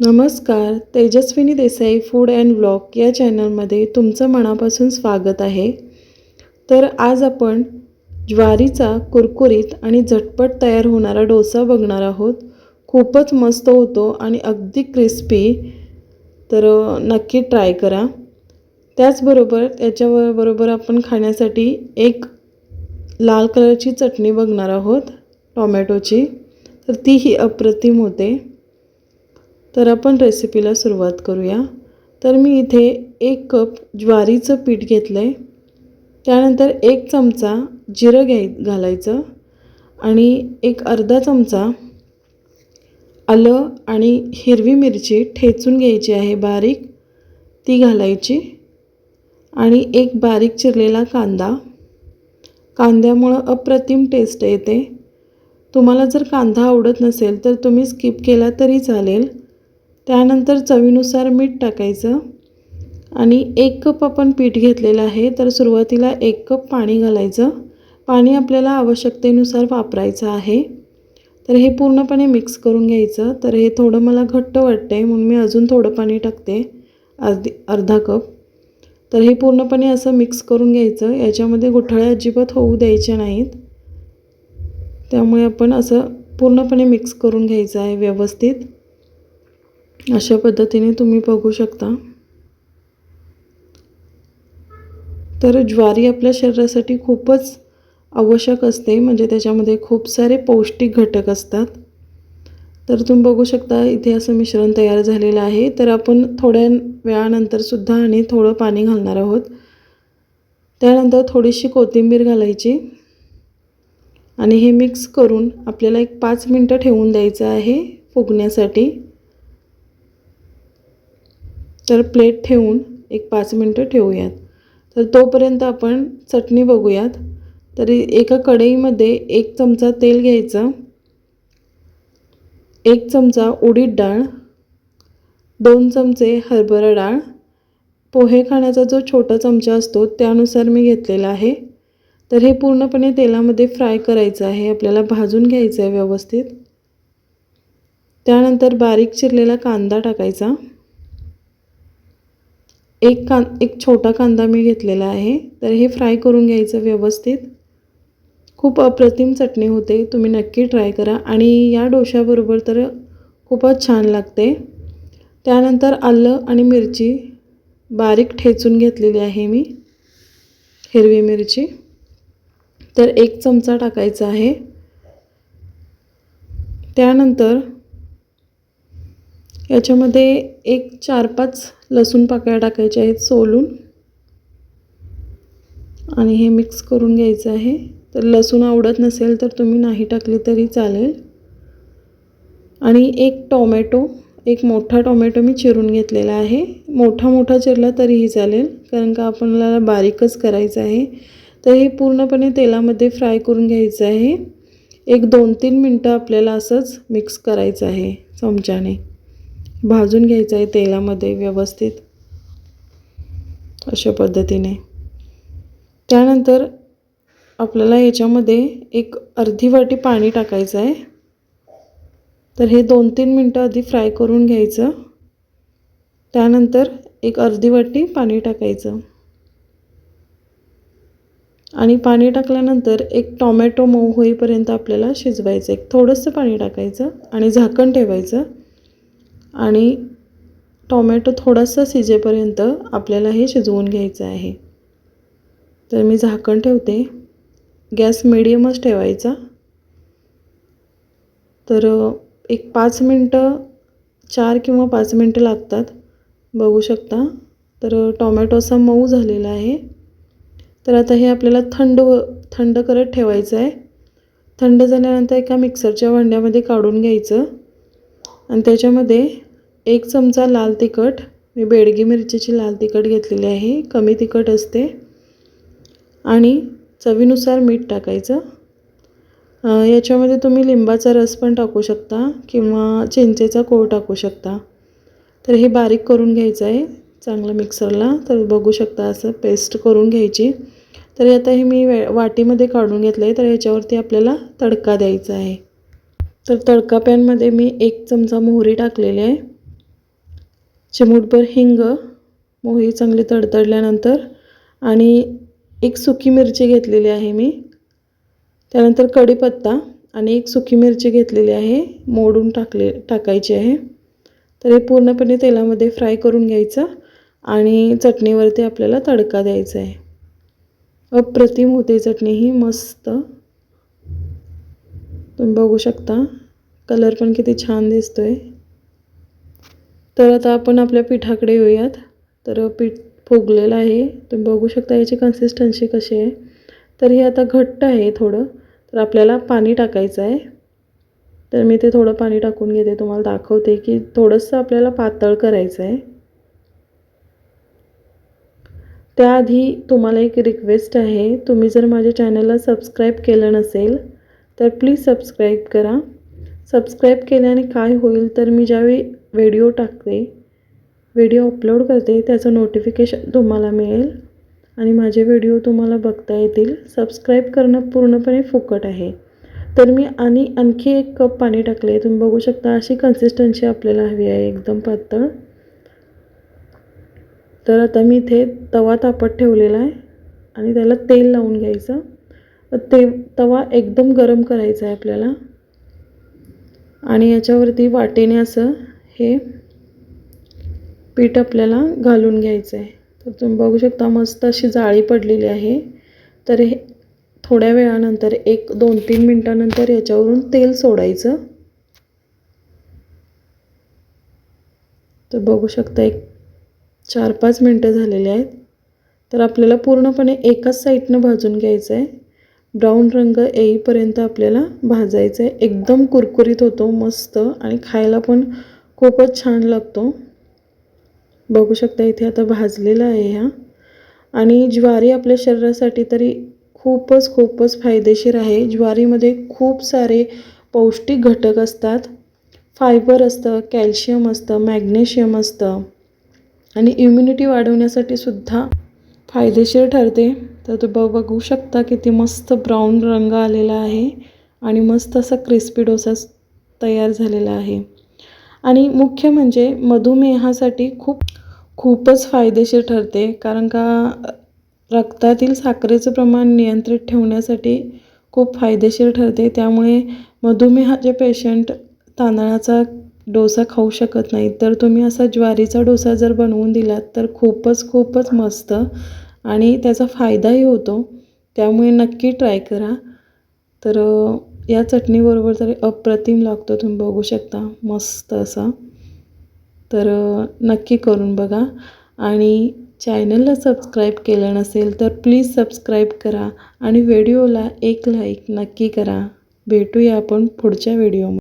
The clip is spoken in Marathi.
नमस्कार Tejaswini Desai food and blog या चॅनलमध्ये तुमचं मनापासून स्वागत आहे. तर आज आपण ज्वारीचा कुरकुरीत आणि झटपट तयार होणारा डोसा बघणार आहोत. खूपच मस्त होतो आणि अगदी क्रिस्पी तर नक्की ट्राय करा. त्याचबरोबर त्याच्याबरोबर आपण खाण्यासाठी एक लाल कलरची चटणी बघणार आहोत टॉमॅटोची. तर तीही अप्रतिम होते. तर आपण रेसिपीला सुरुवात करूया. तर मी इथे एक कप ज्वारीचं पीठ घेतलं आहे त्यानंतर एक चमचा जिरं घ्याय घालायचं आणि एक अर्धा चमचा आलं आणि हिरवी मिरची ठेचून घ्यायची आहे बारीक. ती घालायची आणि एक बारीक चिरलेला कांदा. कांद्यामुळं अप्रतिम टेस्ट येते. तुम्हाला जर कांदा आवडत नसेल तर तुम्ही स्किप केला तरी चालेल. त्यानंतर चवीनुसार मीठ टाकायचं. आणि एक कप आपण पीठ घेतलेलं आहे तर सुरुवातीला एक कप पाणी घालायचं. पाणी आपल्याला आवश्यकतेनुसार वापरायचं आहे. तर हे पूर्णपणे मिक्स करून घ्यायचं. तर हे थोडं मला घट्ट वाटतं आहे म्हणून मी अजून थोडं पाणी टाकते. अर्धी अर्धा कप. तर हे पूर्णपणे असं मिक्स करून घ्यायचं. याच्यामध्ये गुठळ्या अजिबात होऊ द्यायच्या नाहीत. त्यामुळे आपण असं पूर्णपणे मिक्स करून घ्यायचं आहे व्यवस्थित. अशा पद्धतीने तुम्ही बघू शकता. तर ज्वारी आपल्या शरीरासाठी खूपच आवश्यक असते म्हणजे त्याच्यामध्ये खूप सारे पौष्टिक घटक असतात. तर तुम्ही बघू शकता इथे असं मिश्रण तयार झालेलं आहे. तर आपण थोड्या वेळानंतरसुद्धा आणि थोडं पाणी घालणार आहोत. त्यानंतर थोडीशी कोथिंबीर घालायची. आणि हे मिक्स करून आपल्याला एक पाच मिनटं ठेवून द्यायचं आहे फुगण्यासाठी. तर प्लेट ठेवून एक पाच मिनटं ठेवूयात. तर तोपर्यंत आपण चटणी बघूयात. तरी एका कढईमध्ये एक चमचा तेल घ्यायचं एक चमचा उडीद डाळ दोन चमचे हरभरा डाळ. पोहे खाण्याचा जो छोटा चमचा असतो त्यानुसार मी घेतलेला आहे. तर हे पूर्णपणे तेलामध्ये फ्राय करायचं आहे. आपल्याला भाजून घ्यायचं आहे व्यवस्थित. त्यानंतर बारीक चिरलेला कांदा टाकायचा. एक कां एक छोटा कांदा मी घेतलेला आहे. तर हे फ्राय करून घ्यायचं व्यवस्थित. खूप अप्रतिम चटणी होते. तुम्ही नक्की ट्राय करा. आणि या डोश्याबरोबर तर खूपच छान लागते. त्यानंतर आलं आणि मिरची. बारीक ठेचून घेतलेली आहे मी. हिरवी मिरची. तर एक चमचा टाकायचा आहे. त्यानंतर याच्यामध्ये एक चार पाच लसूण पाकळ्या टाकायच्या आहेत सोलून. आणि हे मिक्स करून घ्यायचं आहे. तर लसूण आवडत नसेल तर तुम्ही नाही टाकले तरी चालेल. आणि एक टोमॅटो एक मोठा टोमॅटो मी चिरून घेतलेला आहे. मोठा मोठा चिरला तरीही चालेल कारण का आपल्याला बारीकच करायचं आहे. तर हे पूर्णपणे तेलामध्ये फ्राय करून घ्यायचं आहे. एक दोन तीन मिनटं आपल्याला असंच मिक्स करायचं आहे चमच्याने. भाजून घ्यायचं आहे तेलामध्ये व्यवस्थित अशा पद्धतीने. त्यानंतर आपल्याला याच्यामध्ये एक अर्धी वाटी पाणी टाकायचं आहे. तर हे दोन तीन मिनटं आधी फ्राय करून घ्यायचं. त्यानंतर एक अर्धी वाटी पाणी टाकायचं. आणि पाणी टाकल्यानंतर एक टॉमॅटो मऊ होईपर्यंत आपल्याला शिजवायचं. एक थोडंसं पाणी टाकायचं आणि झाकण ठेवायचं. आणि टॉमॅटो थोडासा शिजेपर्यंत आपल्याला हे शिजवून घ्यायचं आहे. तर मी झाकण ठेवते. गॅस मिडियमच ठेवायचा. तर एक पाच मिनटं चार किंवा पाच मिनटं लागतात. बघू शकता. तर टॉमॅटो असा मऊ झालेला आहे. तर आता हे आपल्याला थंड थंड करत ठेवायचं आहे. थंड झाल्यानंतर एका मिक्सरच्या भांड्यामध्ये काढून घ्यायचं. आणि त्याच्यामध्ये एक चमचा लाल तिखट. मी बेडगी मिरचीची लाल तिखट घेतलेली आहे. कमी तिखट असते. आणि चवीनुसार मीठ टाकायचं. याच्यामध्ये तुम्ही लिंबाचा रस पण टाकू शकता किंवा चिंचेचा कोळ टाकू शकता. तर हे बारीक करून घ्यायचं आहे चांगलं मिक्सरला. तर बघू शकता असं पेस्ट करून घ्यायची. तर आता हे मी वे वाटीमध्ये काढून घेतलं आहे तर याच्यावरती आपल्याला तडका द्यायचा आहे. तर तडका पॅनमध्ये मी एक चमचा मोहरी टाकलेली आहे. चिमूटभर हिंग मोहरी चांगली तडतडल्यानंतर आणि एक सुकी मिरची घेतलेली आहे मी. त्यानंतर कढीपत्ता आणि एक सुकी मिरची घेतलेली आहे मोडून टाकले टाकायची आहे. तर हे पूर्णपणे तेलामध्ये फ्राय करून घ्यायचं आणि चटणीवरती आपल्याला तडका द्यायचा आहे. अप्रतिम होते चटणी ही मस्त. तुम्ही बघू शकता. कलर पण किती छान दिसतो आहे तर आता आपण आपल्या पिठाकडे येऊयात. तर पीठ फुगलेलं आहे. तुम्ही बघू शकता याची कन्सिस्टन्सी कशी आहे. तर हे आता घट्ट आहे थोडं. तर आपल्याला पाणी टाकायचं आहे. तर मी ते थोडं पाणी टाकून घेते. तुम्हाला दाखवते की थोडंसं आपल्याला पातळ करायचं आहे. त्याआधी तुम्हाला एक रिक्वेस्ट आहे. तुम्ही जर माझ्या चॅनलला सबस्क्राईब केलं नसेल तर प्लीज सबस्क्राईब करा. सबस्क्राईब केल्याने काय होईल? तर मी ज्यावेळी व्हिडिओ टाकते व्हिडिओ अपलोड करते त्याचं नोटिफिकेशन तुम्हाला मिळेल. आणि माझे व्हिडिओ तुम्हाला बघता येतील. सबस्क्राईब करणं पूर्णपणे फुकट आहे. तर मी आणि आणखी एक कप पाणी टाकले तुम्ही बघू शकता अशी कन्सिस्टन्सी आपल्याला हवी आहे. एकदम पातळ. तर आता मी इथे तवा तापत ठेवलेला आहे. आणि त्याला तेल लावून घ्यायचं. ते तवा एकदम गरम करायचा आहे आपल्याला. आणि याच्यावरती वाटेने असं हे पीठ आपल्याला घालून घ्यायचं आहे तर तुम्ही बघू शकता मस्त अशी जाळी पडलेली आहे. तर हे थोड्या वेळानंतर एक दोन तीन मिनटानंतर याच्यावरून तेल सोडायचं. तर बघू शकता एक चार पाच मिनटं झालेली आहेत. तर आपल्याला पूर्णपणे एकाच साईडनं भाजून घ्यायचं आहे ब्राऊन रंग येईपर्यंत आपल्याला भाजायचं आहे एकदम कुरकुरीत होतो मस्त. आणि खायला पण खूपच छान लागतो. बघू शकता इथे आता भाजलेला आहे ह्या आणि ज्वारी आपल्या शरीरासाठी तरी खूपच खूपच फायदेशीर आहे. ज्वारीमध्ये खूप सारे पौष्टिक घटक असतात. फायबर असतं कॅल्शियम असतं मॅग्नेशियम असतं. आणि इम्युनिटी वाढवण्यासाठी सुद्धा फायदेशीर ठरते. तर तू ब बघू शकता किती मस्त ब्राऊन रंग आलेला आहे. आणि मस्त असा क्रिस्पी डोसा तयार झालेला आहे. आणि मुख्य म्हणजे मधुमेहासाठी खूप खूपच फायदेशीर ठरते. कारण का रक्तातील साखरेचं प्रमाण नियंत्रित ठेवण्यासाठी खूप फायदेशीर ठरते. त्यामुळे मधुमेहाचे पेशंट तांदळाचा डोसा खाऊ शकत नाही तर तुम्ही असा ज्वारीचा डोसा जर बनवून दिलात तर खूपच खूपच मस्त आणि त्याचा फायदाही होतो. त्यामुळे नक्की ट्राय करा. तर या चटणीबरोबर तरी अप्रतिम लागतो तुम्ही बघू शकता. मस्त असा. तर नक्की करून बघा. आणि चॅनलला सबस्क्राईब केलं नसेल तर प्लीज सबस्क्राईब करा. आणि व्हिडिओला एक लाईक नक्की करा. भेटूया आपण पुढच्या व्हिडिओमध्ये.